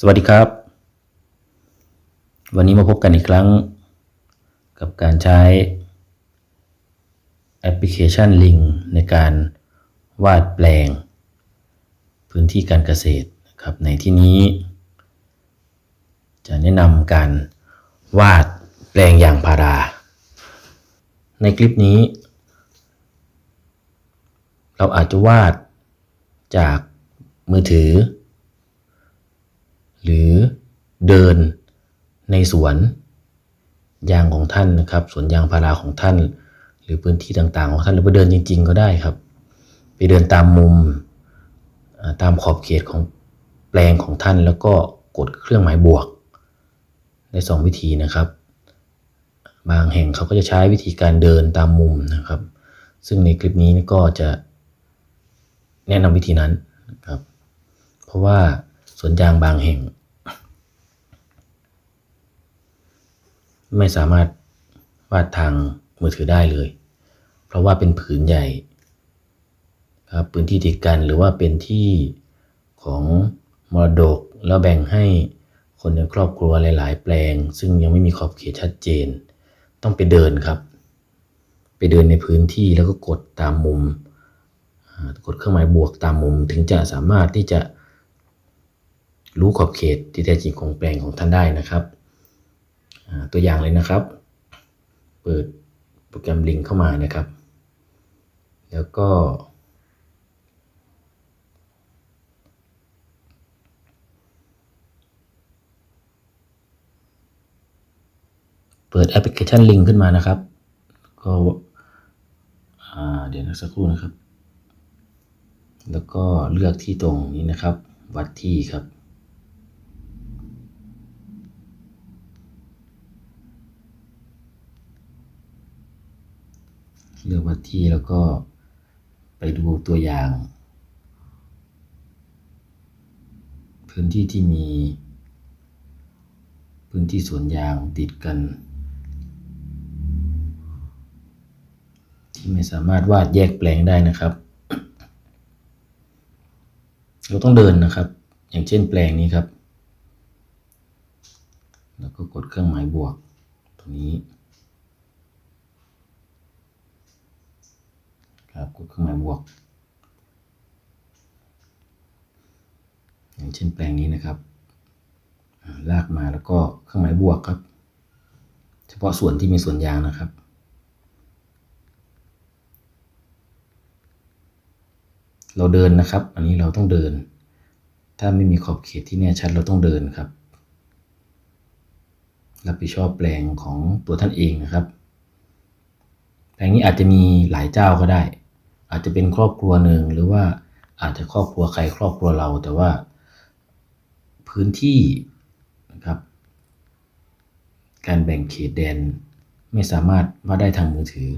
สวัสดีครับ วันนี้มาพบกันอีกครั้ง กับการใช้แอปพลิเคชัน Link ในการวาดแปลง พื้นที่การเกษตรนะครับในที่นี้ จะแนะนำการวาดแปลงยางพารา ในคลิปนี้ เราอาจจะวาดจากมือถือ หรือเดินในสวนยางของท่านนะครับสวนยางพาราของท่าน หรือพื้นที่ต่างๆของท่านหรือว่าเดินจริง ๆ ก็ได้ครับ ไปเดินตามมุมตามขอบเขตของแปลงของท่านแล้วก็กดเครื่องหมายบวกได้สองวิธีนะครับ บางแห่งเขาก็จะใช้วิธีการเดินตามมุมนะครับ ซึ่งในคลิปนี้ก็จะแนะนำวิธีนั้นนะครับ เพราะว่า สวนยางบางแห่ง ไม่สามารถวาดทางมือถือได้เลย เพราะว่าเป็นผืนใหญ่ครับพื้นที่ติดกันหรือว่าเป็นที่ของมรดกแล้วแบ่งให้คนในครอบครัวหลาย ๆ แปลง ซึ่งยังไม่มีขอบเขตชัดเจน ต้องไปเดินครับ ไปเดินในพื้นที่แล้วก็กดตามมุมกดเครื่องหมายบวกตามมุม ถึงจะสามารถที่จะ รู้ขอบเขตที่แท้จริงของแปลงของท่านได้นะครับ ตัวอย่างเลยนะครับ เปิดโปรแกรมลิงเข้ามานะครับ แล้วก็ เปิดแอปพลิเคชันลิงขึ้นมานะครับ ก็เดี๋ยวนะสักครู่นะครับ แล้วก็เลือกที่ตรงนี้นะครับ วัดที่ครับ เลือกวัดที่แล้วก็ไปดูตัวอย่าง พื้นที่ที่มี พื้นที่สวนยางติดกัน ที่ไม่สามารถวาดแยกแปลงได้นะครับ เราต้องเดินนะครับ อย่างเช่นแปลงนี้ครับ แล้วก็กดเครื่องหมายบวกตรงนี้ ครับกดเครื่องหมายบวก อย่างเช่นแปลงนี้นะครับ ลากมาแล้วก็เครื่องหมายบวกครับ เฉพาะส่วนที่มีส่วนยางนะครับเราเดินนะครับ อันนี้เราต้องเดิน ถ้าไม่มีขอบเขตที่แน่ชัดเราต้องเดินครับ รับผิดชอบแปลงของตัวท่านเองนะครับ แปลงนี้อาจจะมีหลายเจ้าก็ได้ อาจจะเป็นครอบครัวหนึ่งหรือว่าอาจจะครอบครัวใครครอบครัวเรา แต่ว่าพื้นที่นะครับ การแบ่งเขตแดนไม่สามารถว่าได้ทางมือถือ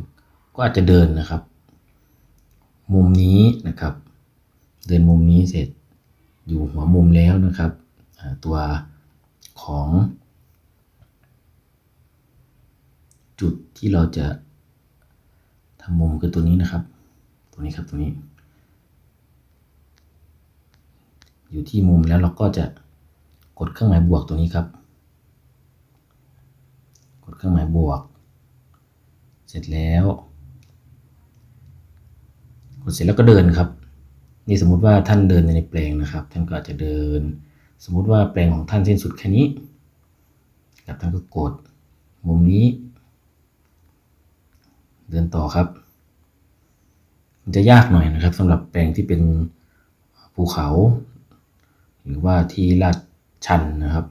ก็อาจจะเดินนะครับ มุมนี้นะครับ เดินมุมนี้เสร็จอยู่หัวมุมแล้วนะครับ ตัวของ จุดที่เราจะทำมุมคือตัวนี้นะครับ นี้ครับตัวนี้ อยู่ที่มุมแล้วเราก็จะกดเครื่องหมายบวกตัวนี้ครับ กดเครื่องหมายบวก เสร็จแล้ว กดเสร็จแล้วก็เดินครับ นี่สมมุติว่าท่านเดินในแปลงนะครับ ท่านก็อาจจะเดิน สมมุติว่าแปลงของท่านสิ้นสุดแค่นี้ครับท่านก็กดมุมนี้ เดินต่อครับ จะยากหน่อยนะครับสำหรับแปลงที่เป็นภูเขา หรือว่าที่ลาดชันนะครับ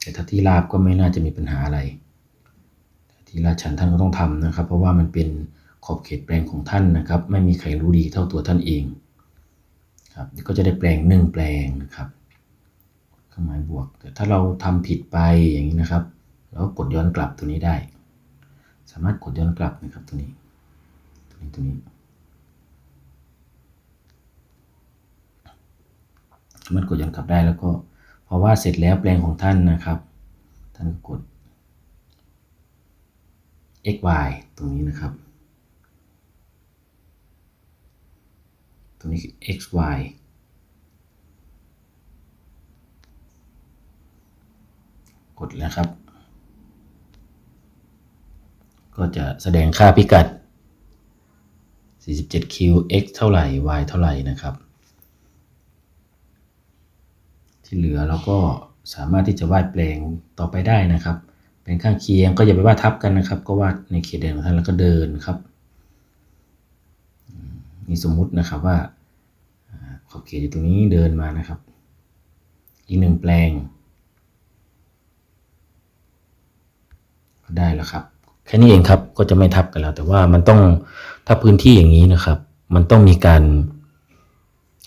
แต่ถ้าที่ราบก็ไม่น่าจะมีปัญหาอะไร ที่ลาดชันท่านก็ต้องทำนะครับ เพราะว่ามันเป็นขอบเขตแปลงของท่านนะครับ ไม่มีใครรู้ดีเท่าตัวท่านเองครับก็จะได้แปลงหนึ่งแปลงนะครับเครื่องหมายบวก แต่ถ้าเราทำผิดไปอย่างนี้นะครับเราก็กดย้อนกลับตัวนี้ได้ สามารถกดย้อนกลับนะครับตัวนี้ตัวนี้ตัวนี้ สา มารถกดย้อนกลับได้แล้วก็พอวาดเสร็จแล้วแปลงของท่านนะครับ ท่านก็กด x y ตรงนี้นะครับ ตรงนี้คือ x y กดแล้วครับ ก็จะแสดงค่าพิกัด 47 q x เท่าไหร่ y เท่าไหร่นะครับ ที่เหลือเราก็สามารถที่จะวาดแปลงต่อไปได้นะครับ เป็นข้างเคียงก็อย่าไปวาดทับกันนะครับ ก็วาดในเขตแดนของท่านแล้วก็เดินครับมนี่สมมุตินะครับว่าอ่าขอบเขตอยู่ตรงนี้เดินมานะครับ อีกหนึ่งแปลงก็ได้แล้วครับ แค่นี้เองครับก็จะไม่ทับกันแล้ว แต่ว่ามันต้องถ้าพื้นที่อย่างนี้นะครับ มันต้องมีการ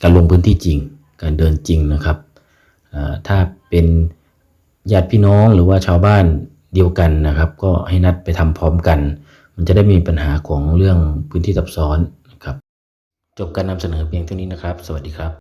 การลงพื้นที่จริง การเดินจริงนะครับ ถ้าเป็นญาติพี่น้องหรือว่าชาวบ้านเดียวกันนะครับ ก็ให้นัดไปทำพร้อมกัน มันจะได้มมีปัญหาของเรื่องพื้นที่ซับซ้อนนะครับ จบการนำเสนอเพียงเท่านี้นะครับ สวัสดีครับ